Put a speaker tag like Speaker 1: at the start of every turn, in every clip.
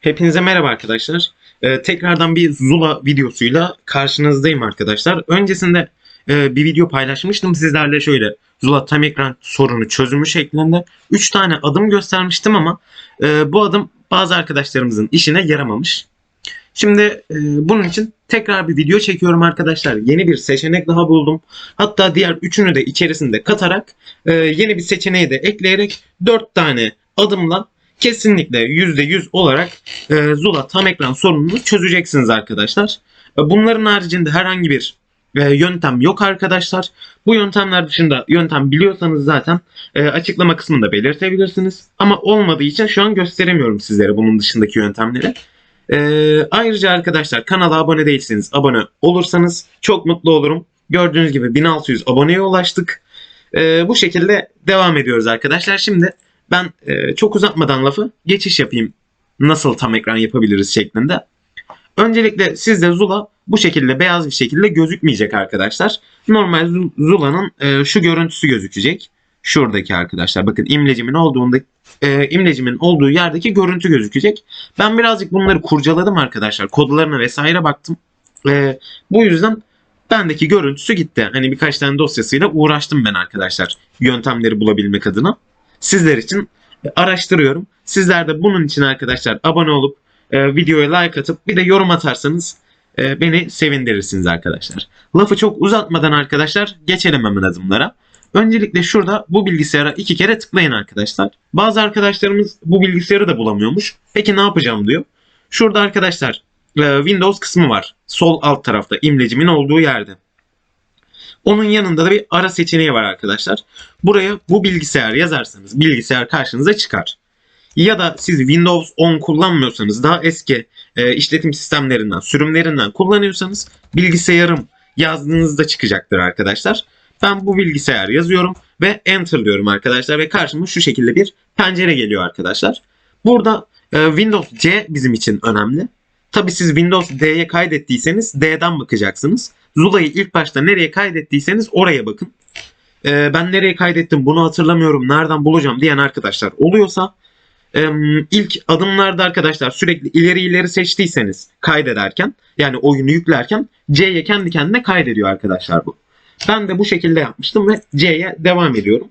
Speaker 1: Hepinize merhaba arkadaşlar. Ee, tekrardan bir Zula videosuyla karşınızdayım arkadaşlar. Öncesinde e, bir video paylaşmıştım sizlerle şöyle Zula tam ekran sorunu çözümü şeklinde 3 tane adım göstermiştim ama e, bu adım bazı arkadaşlarımızın işine yaramamış. Şimdi e, bunun için tekrar bir video çekiyorum arkadaşlar. Yeni bir seçenek daha buldum. Hatta diğer üçünü de içerisinde katarak e, yeni bir seçeneği de ekleyerek 4 tane adımla kesinlikle %100 olarak e, Zula tam ekran sorununu çözeceksiniz arkadaşlar. E, Bunların haricinde herhangi bir e, yöntem yok arkadaşlar. Bu yöntemler dışında yöntem biliyorsanız zaten e, açıklama kısmında belirtebilirsiniz. Ama olmadığı için şu an gösteremiyorum sizlere bunun dışındaki yöntemleri. E, ayrıca arkadaşlar kanala abone değilseniz abone olursanız çok mutlu olurum. Gördüğünüz gibi 1600 aboneye ulaştık. E, bu şekilde devam ediyoruz arkadaşlar. Şimdi ben e, çok uzatmadan lafı geçiş yapayım. Nasıl tam ekran yapabiliriz şeklinde. Öncelikle sizde Zula bu şekilde beyaz bir şekilde gözükmeyecek arkadaşlar. Normal Zu- Zula'nın e, şu görüntüsü gözükecek. Şuradaki arkadaşlar bakın imlecimin olduğunda e, imlecimin olduğu yerdeki görüntü gözükecek. Ben birazcık bunları kurcaladım arkadaşlar. Kodlarına vesaire baktım. E, bu yüzden bendeki görüntüsü gitti. Hani birkaç tane dosyasıyla uğraştım ben arkadaşlar. Yöntemleri bulabilmek adına sizler için araştırıyorum. Sizler de bunun için arkadaşlar abone olup e, videoya like atıp bir de yorum atarsanız e, beni sevindirirsiniz arkadaşlar. Lafı çok uzatmadan arkadaşlar geçelim hemen adımlara. Öncelikle şurada bu bilgisayara iki kere tıklayın arkadaşlar. Bazı arkadaşlarımız bu bilgisayarı da bulamıyormuş. Peki ne yapacağım diyor. Şurada arkadaşlar e, Windows kısmı var. Sol alt tarafta imlecimin olduğu yerde. Onun yanında da bir ara seçeneği var arkadaşlar. Buraya bu bilgisayar yazarsanız bilgisayar karşınıza çıkar. Ya da siz Windows 10 kullanmıyorsanız daha eski e, işletim sistemlerinden, sürümlerinden kullanıyorsanız bilgisayarım yazdığınızda çıkacaktır arkadaşlar. Ben bu bilgisayar yazıyorum ve enter diyorum arkadaşlar ve karşıma şu şekilde bir pencere geliyor arkadaşlar. Burada e, Windows C bizim için önemli. Tabi siz Windows D'ye kaydettiyseniz D'den bakacaksınız. Zula'yı ilk başta nereye kaydettiyseniz oraya bakın. Ee, ben nereye kaydettim bunu hatırlamıyorum nereden bulacağım diyen arkadaşlar oluyorsa e, ilk adımlarda arkadaşlar sürekli ileri ileri seçtiyseniz kaydederken yani oyunu yüklerken C'ye kendi kendine kaydediyor arkadaşlar bu. Ben de bu şekilde yapmıştım ve C'ye devam ediyorum.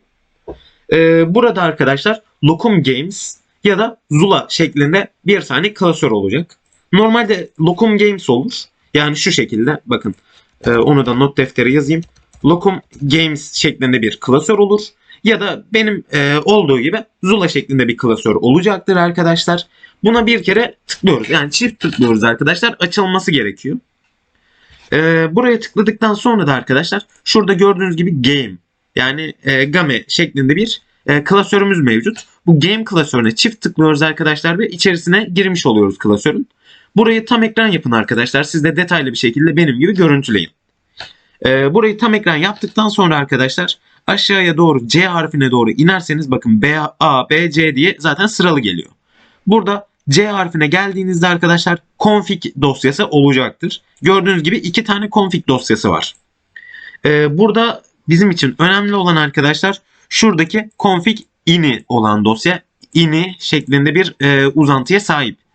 Speaker 1: Ee, burada arkadaşlar Locum Games ya da Zula şeklinde bir tane klasör olacak. Normalde Locum Games olur. Yani şu şekilde bakın ee, onu da not defteri yazayım. Locum Games şeklinde bir klasör olur. Ya da benim e, olduğu gibi Zula şeklinde bir klasör olacaktır arkadaşlar. Buna bir kere tıklıyoruz. Yani çift tıklıyoruz arkadaşlar. Açılması gerekiyor. E, buraya tıkladıktan sonra da arkadaşlar şurada gördüğünüz gibi Game yani e, Game şeklinde bir e, klasörümüz mevcut. Bu Game klasörüne çift tıklıyoruz arkadaşlar ve içerisine girmiş oluyoruz klasörün. Burayı tam ekran yapın arkadaşlar. Siz de detaylı bir şekilde benim gibi görüntüleyin. Ee, burayı tam ekran yaptıktan sonra arkadaşlar aşağıya doğru C harfine doğru inerseniz bakın B, A, B, C diye zaten sıralı geliyor. Burada C harfine geldiğinizde arkadaşlar config dosyası olacaktır. Gördüğünüz gibi iki tane config dosyası var. Ee, burada bizim için önemli olan arkadaşlar şuradaki config ini olan dosya ini şeklinde bir e, uzantıya sahip.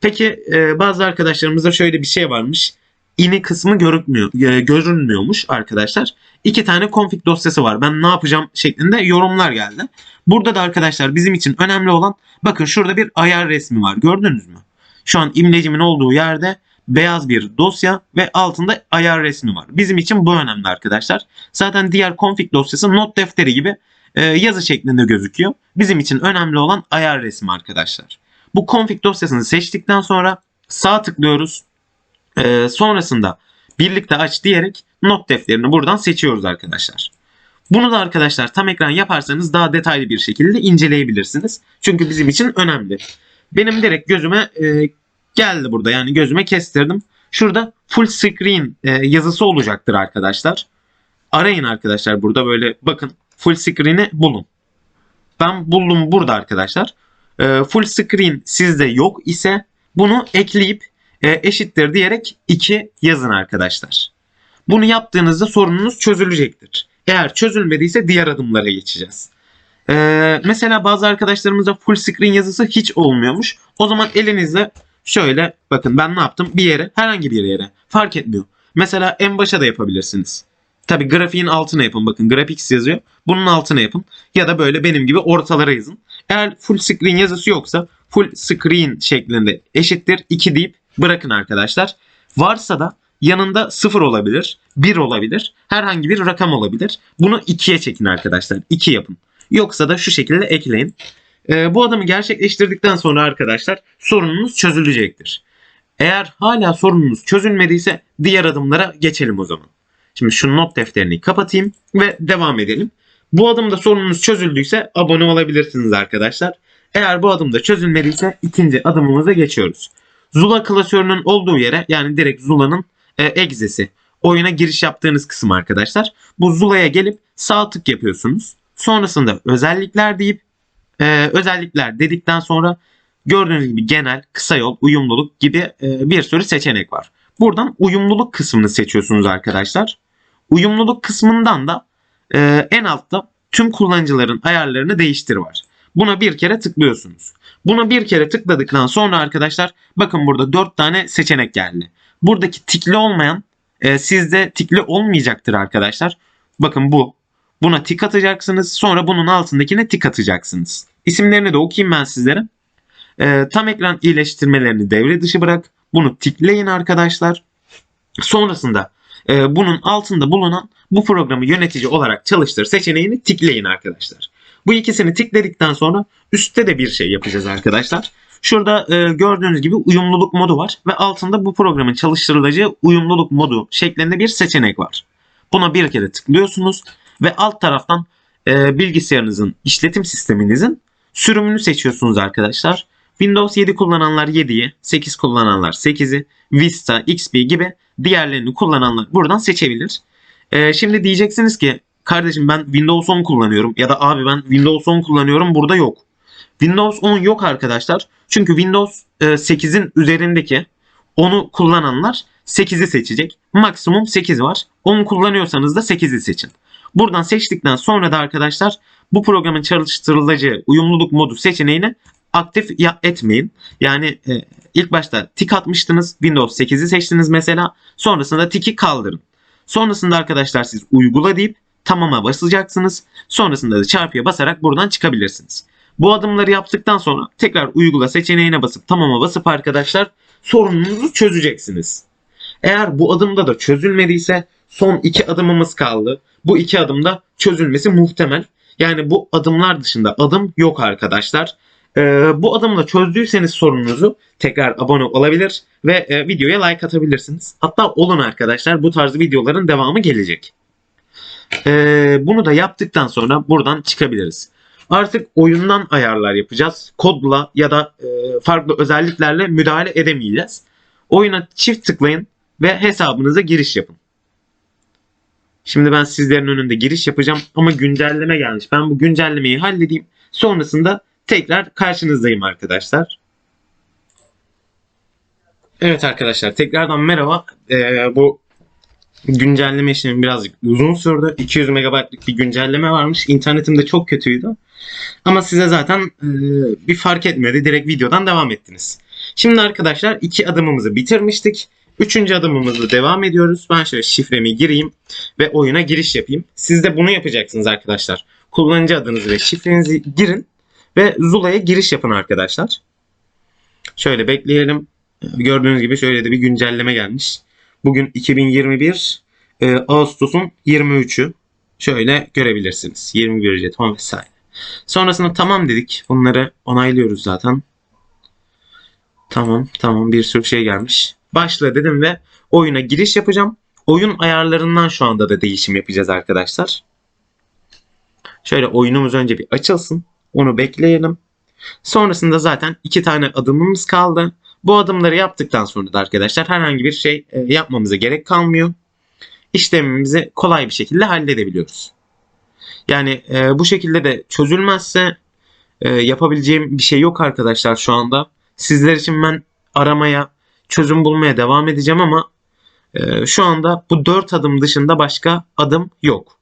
Speaker 1: Peki e, bazı arkadaşlarımızda şöyle bir şey varmış. İni kısmı görünmüyor, e, görünmüyormuş arkadaşlar. İki tane config dosyası var. Ben ne yapacağım şeklinde yorumlar geldi. Burada da arkadaşlar bizim için önemli olan bakın şurada bir ayar resmi var. Gördünüz mü? Şu an imlecimin olduğu yerde beyaz bir dosya ve altında ayar resmi var. Bizim için bu önemli arkadaşlar. Zaten diğer config dosyası not defteri gibi e, yazı şeklinde gözüküyor. Bizim için önemli olan ayar resmi arkadaşlar. Bu config dosyasını seçtikten sonra sağ tıklıyoruz. Ee, sonrasında birlikte aç diyerek not defterini buradan seçiyoruz arkadaşlar. Bunu da arkadaşlar tam ekran yaparsanız daha detaylı bir şekilde inceleyebilirsiniz. Çünkü bizim için önemli. Benim direkt gözüme e, geldi burada yani gözüme kestirdim. Şurada full screen e, yazısı olacaktır arkadaşlar. Arayın arkadaşlar burada böyle bakın full screen'i bulun. Ben buldum burada arkadaşlar e, full screen sizde yok ise bunu ekleyip e, eşittir diyerek 2 yazın arkadaşlar. Bunu yaptığınızda sorununuz çözülecektir. Eğer çözülmediyse diğer adımlara geçeceğiz. Ee, mesela bazı arkadaşlarımızda full screen yazısı hiç olmuyormuş. O zaman elinizle şöyle bakın ben ne yaptım? Bir yere herhangi bir yere fark etmiyor. Mesela en başa da yapabilirsiniz. Tabi grafiğin altına yapın. Bakın graphics yazıyor. Bunun altına yapın. Ya da böyle benim gibi ortalara yazın. Eğer full screen yazısı yoksa full screen şeklinde eşittir 2 deyip bırakın arkadaşlar. Varsa da yanında 0 olabilir, 1 olabilir, herhangi bir rakam olabilir. Bunu 2'ye çekin arkadaşlar. 2 yapın. Yoksa da şu şekilde ekleyin. Ee, bu adımı gerçekleştirdikten sonra arkadaşlar sorununuz çözülecektir. Eğer hala sorununuz çözülmediyse diğer adımlara geçelim o zaman. Şimdi şu not defterini kapatayım ve devam edelim. Bu adımda sorununuz çözüldüyse abone olabilirsiniz arkadaşlar. Eğer bu adımda çözülmediyse ikinci adımımıza geçiyoruz. Zula klasörünün olduğu yere yani direkt Zula'nın e, egzesi oyuna giriş yaptığınız kısım arkadaşlar. Bu Zula'ya gelip sağ tık yapıyorsunuz. Sonrasında özellikler deyip e, özellikler dedikten sonra gördüğünüz gibi genel, kısa yol, uyumluluk gibi e, bir sürü seçenek var. Buradan uyumluluk kısmını seçiyorsunuz arkadaşlar. Uyumluluk kısmından da e, en altta tüm kullanıcıların ayarlarını değiştir var. Buna bir kere tıklıyorsunuz. Buna bir kere tıkladıktan sonra arkadaşlar bakın burada 4 tane seçenek geldi. Buradaki tikli olmayan e, sizde tikli olmayacaktır arkadaşlar. Bakın bu. Buna tik atacaksınız. Sonra bunun altındakine tik atacaksınız. İsimlerini de okuyayım ben sizlere. E, tam ekran iyileştirmelerini devre dışı bırak. Bunu tikleyin arkadaşlar. Sonrasında e, bunun altında bulunan bu programı yönetici olarak çalıştır seçeneğini tikleyin arkadaşlar. Bu ikisini tikledikten sonra üstte de bir şey yapacağız arkadaşlar. Şurada e, gördüğünüz gibi uyumluluk modu var ve altında bu programın çalıştırılacağı uyumluluk modu şeklinde bir seçenek var. Buna bir kere tıklıyorsunuz ve alt taraftan e, bilgisayarınızın işletim sisteminizin sürümünü seçiyorsunuz arkadaşlar. Windows 7 kullananlar 7'yi, 8 kullananlar 8'i, Vista, XP gibi diğerlerini kullananlar buradan seçebilir. Ee, şimdi diyeceksiniz ki kardeşim ben Windows 10 kullanıyorum ya da abi ben Windows 10 kullanıyorum burada yok. Windows 10 yok arkadaşlar. Çünkü Windows 8'in üzerindeki onu kullananlar 8'i seçecek. Maksimum 8 var. 10 kullanıyorsanız da 8'i seçin. Buradan seçtikten sonra da arkadaşlar bu programın çalıştırılacağı uyumluluk modu seçeneğini aktif etmeyin. Yani e, ilk başta tik atmıştınız. Windows 8'i seçtiniz mesela. Sonrasında tiki kaldırın. Sonrasında arkadaşlar siz uygula deyip tamama basacaksınız. Sonrasında da çarpıya basarak buradan çıkabilirsiniz. Bu adımları yaptıktan sonra tekrar uygula seçeneğine basıp tamama basıp arkadaşlar sorununuzu çözeceksiniz. Eğer bu adımda da çözülmediyse son iki adımımız kaldı. Bu iki adımda çözülmesi muhtemel. Yani bu adımlar dışında adım yok arkadaşlar. Ee, bu adımla çözdüyseniz sorununuzu tekrar abone olabilir ve e, videoya like atabilirsiniz. Hatta olun arkadaşlar bu tarz videoların devamı gelecek. Ee, bunu da yaptıktan sonra buradan çıkabiliriz. Artık oyundan ayarlar yapacağız. Kodla ya da e, farklı özelliklerle müdahale edemeyeceğiz. Oyuna çift tıklayın ve hesabınıza giriş yapın. Şimdi ben sizlerin önünde giriş yapacağım ama güncelleme gelmiş. Ben bu güncellemeyi halledeyim. Sonrasında tekrar karşınızdayım arkadaşlar. Evet arkadaşlar tekrardan merhaba. Ee, bu güncelleme işlemi birazcık uzun sürdü. 200 MB'lık bir güncelleme varmış. İnternetim de çok kötüydü. Ama size zaten e, bir fark etmedi. Direkt videodan devam ettiniz. Şimdi arkadaşlar iki adımımızı bitirmiştik. Üçüncü adımımızla devam ediyoruz. Ben şöyle şifremi gireyim ve oyuna giriş yapayım. Siz de bunu yapacaksınız arkadaşlar. Kullanıcı adınızı ve şifrenizi girin ve Zula'ya giriş yapın arkadaşlar. Şöyle bekleyelim. Gördüğünüz gibi şöyle de bir güncelleme gelmiş. Bugün 2021 e, Ağustos'un 23'ü. Şöyle görebilirsiniz. 21 jeton vesaire. Sonrasında tamam dedik. Bunları onaylıyoruz zaten. Tamam tamam bir sürü şey gelmiş. Başla dedim ve oyuna giriş yapacağım. Oyun ayarlarından şu anda da değişim yapacağız arkadaşlar. Şöyle oyunumuz önce bir açılsın. Onu bekleyelim. Sonrasında zaten iki tane adımımız kaldı. Bu adımları yaptıktan sonra da arkadaşlar herhangi bir şey e, yapmamıza gerek kalmıyor. İşlemimizi kolay bir şekilde halledebiliyoruz. Yani e, bu şekilde de çözülmezse e, yapabileceğim bir şey yok arkadaşlar şu anda. Sizler için ben aramaya, çözüm bulmaya devam edeceğim ama e, şu anda bu dört adım dışında başka adım yok.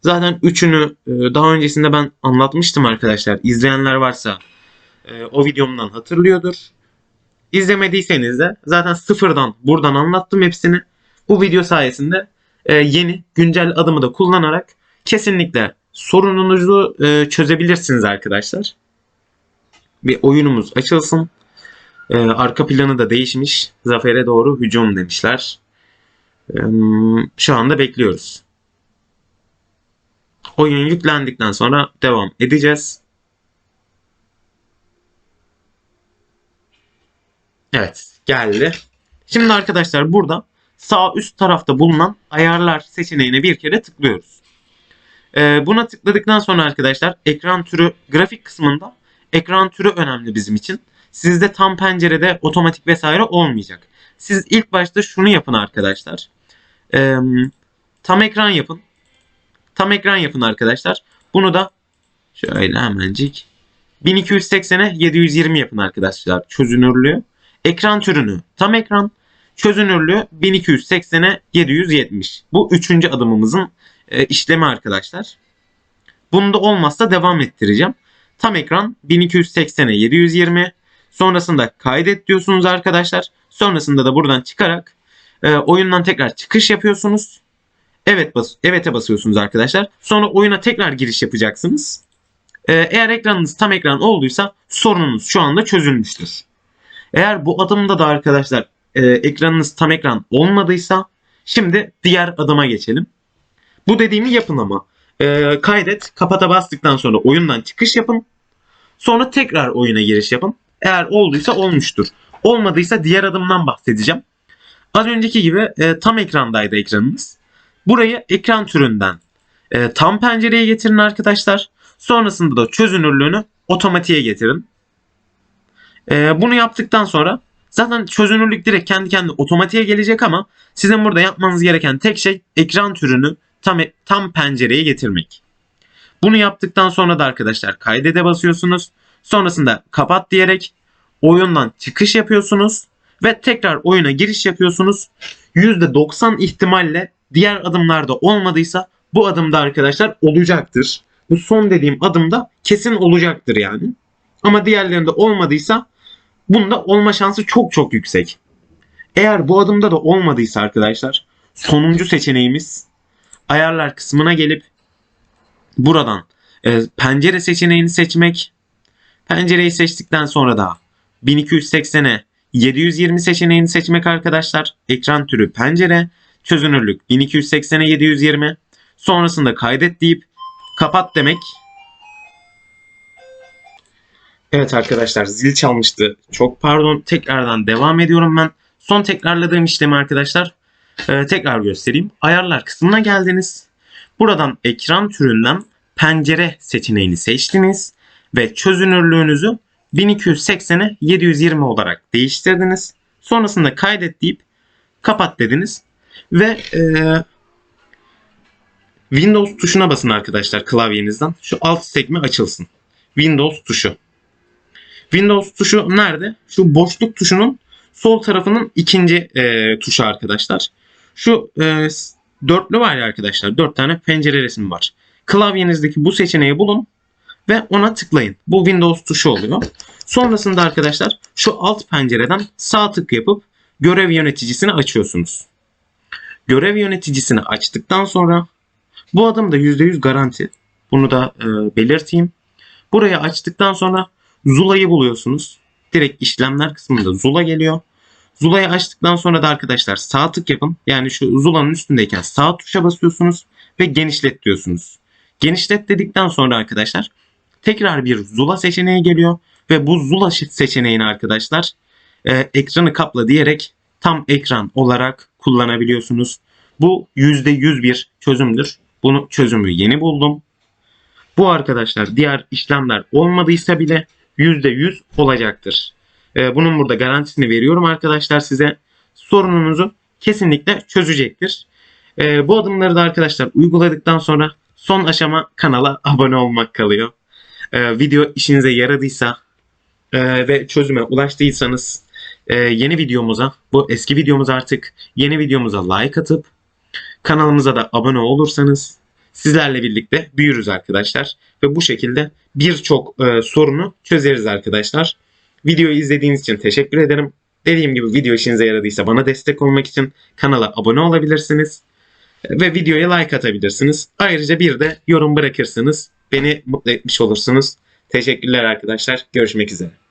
Speaker 1: Zaten üçünü e, daha öncesinde ben anlatmıştım arkadaşlar. İzleyenler varsa e, o videomdan hatırlıyordur. İzlemediyseniz de zaten sıfırdan buradan anlattım hepsini. Bu video sayesinde e, yeni güncel adımı da kullanarak kesinlikle sorununuzu çözebilirsiniz arkadaşlar. Bir oyunumuz açılsın. Arka planı da değişmiş. Zafer'e doğru hücum demişler. Şu anda bekliyoruz. Oyun yüklendikten sonra devam edeceğiz. Evet geldi. Şimdi arkadaşlar burada sağ üst tarafta bulunan ayarlar seçeneğine bir kere tıklıyoruz. Ee, buna tıkladıktan sonra arkadaşlar ekran türü grafik kısmında ekran türü önemli bizim için. Sizde tam pencerede otomatik vesaire olmayacak. Siz ilk başta şunu yapın arkadaşlar. Ee, tam ekran yapın. Tam ekran yapın arkadaşlar. Bunu da şöyle hemencik 1280'e 720 yapın arkadaşlar çözünürlüğü. Ekran türünü tam ekran, çözünürlüğü 1280'e 770. Bu üçüncü adımımızın e, işlemi arkadaşlar. Bunda olmazsa devam ettireceğim. Tam ekran 1280'e 720. Sonrasında kaydet diyorsunuz arkadaşlar. Sonrasında da buradan çıkarak e, oyundan tekrar çıkış yapıyorsunuz. Evet bas evet'e basıyorsunuz arkadaşlar. Sonra oyuna tekrar giriş yapacaksınız. E, eğer ekranınız tam ekran olduysa sorununuz şu anda çözülmüştür. Eğer bu adımda da arkadaşlar e, ekranınız tam ekran olmadıysa şimdi diğer adıma geçelim. Bu dediğimi yapın ama. E, kaydet, kapata bastıktan sonra oyundan çıkış yapın. Sonra tekrar oyuna giriş yapın. Eğer olduysa olmuştur. Olmadıysa diğer adımdan bahsedeceğim. Az önceki gibi e, tam ekrandaydı ekranınız. Burayı ekran türünden e, tam pencereye getirin arkadaşlar. Sonrasında da çözünürlüğünü otomatiğe getirin. E, bunu yaptıktan sonra zaten çözünürlük direkt kendi kendine otomatiğe gelecek ama sizin burada yapmanız gereken tek şey ekran türünü tam tam pencereye getirmek. Bunu yaptıktan sonra da arkadaşlar kaydede basıyorsunuz. Sonrasında kapat diyerek oyundan çıkış yapıyorsunuz ve tekrar oyuna giriş yapıyorsunuz. %90 ihtimalle diğer adımlarda olmadıysa bu adımda arkadaşlar olacaktır. Bu son dediğim adımda kesin olacaktır yani. Ama diğerlerinde olmadıysa bunda olma şansı çok çok yüksek. Eğer bu adımda da olmadıysa arkadaşlar sonuncu seçeneğimiz ayarlar kısmına gelip buradan e, pencere seçeneğini seçmek. Pencereyi seçtikten sonra da 1280'e 720 seçeneğini seçmek arkadaşlar. Ekran türü pencere. Çözünürlük 1280'e 720. Sonrasında kaydet deyip kapat demek. Evet arkadaşlar zil çalmıştı. Çok pardon. Tekrardan devam ediyorum ben. Son tekrarladığım işlemi arkadaşlar e, tekrar göstereyim. Ayarlar kısmına geldiniz. Buradan ekran türünden pencere seçeneğini seçtiniz ve çözünürlüğünüzü 1280'e 720 olarak değiştirdiniz. Sonrasında kaydet deyip kapat dediniz ve e, Windows tuşuna basın arkadaşlar klavyenizden. Şu alt sekme açılsın. Windows tuşu. Windows tuşu nerede? Şu boşluk tuşunun sol tarafının ikinci e, tuşu arkadaşlar. Şu e, dörtlü var ya arkadaşlar. Dört tane pencere resmi var. Klavyenizdeki bu seçeneği bulun ve ona tıklayın. Bu Windows tuşu oluyor. Sonrasında arkadaşlar şu alt pencereden sağ tık yapıp görev yöneticisini açıyorsunuz. Görev yöneticisini açtıktan sonra bu adım da %100 garanti. Bunu da e, belirteyim. Burayı açtıktan sonra Zula'yı buluyorsunuz. Direkt işlemler kısmında Zula geliyor. Zula'yı açtıktan sonra da arkadaşlar sağ tık yapın. Yani şu Zula'nın üstündeyken sağ tuşa basıyorsunuz ve genişlet diyorsunuz. Genişlet dedikten sonra arkadaşlar tekrar bir Zula seçeneği geliyor ve bu Zula seçeneğini arkadaşlar e, ekranı kapla diyerek tam ekran olarak kullanabiliyorsunuz. Bu %100 bir çözümdür. Bunu çözümü yeni buldum. Bu arkadaşlar diğer işlemler olmadıysa bile %100 olacaktır. Ee, bunun burada garantisini veriyorum arkadaşlar size. Sorununuzu kesinlikle çözecektir. Ee, bu adımları da arkadaşlar uyguladıktan sonra son aşama kanala abone olmak kalıyor. Ee, video işinize yaradıysa ve çözüme ulaştıysanız e, yeni videomuza, bu eski videomuz artık yeni videomuza like atıp kanalımıza da abone olursanız sizlerle birlikte büyürüz arkadaşlar. Ve bu şekilde birçok e, sorunu çözeriz arkadaşlar. Videoyu izlediğiniz için teşekkür ederim. Dediğim gibi video işinize yaradıysa bana destek olmak için kanala abone olabilirsiniz. Ve videoya like atabilirsiniz. Ayrıca bir de yorum bırakırsınız. Beni mutlu etmiş olursunuz. Teşekkürler arkadaşlar. Görüşmek üzere.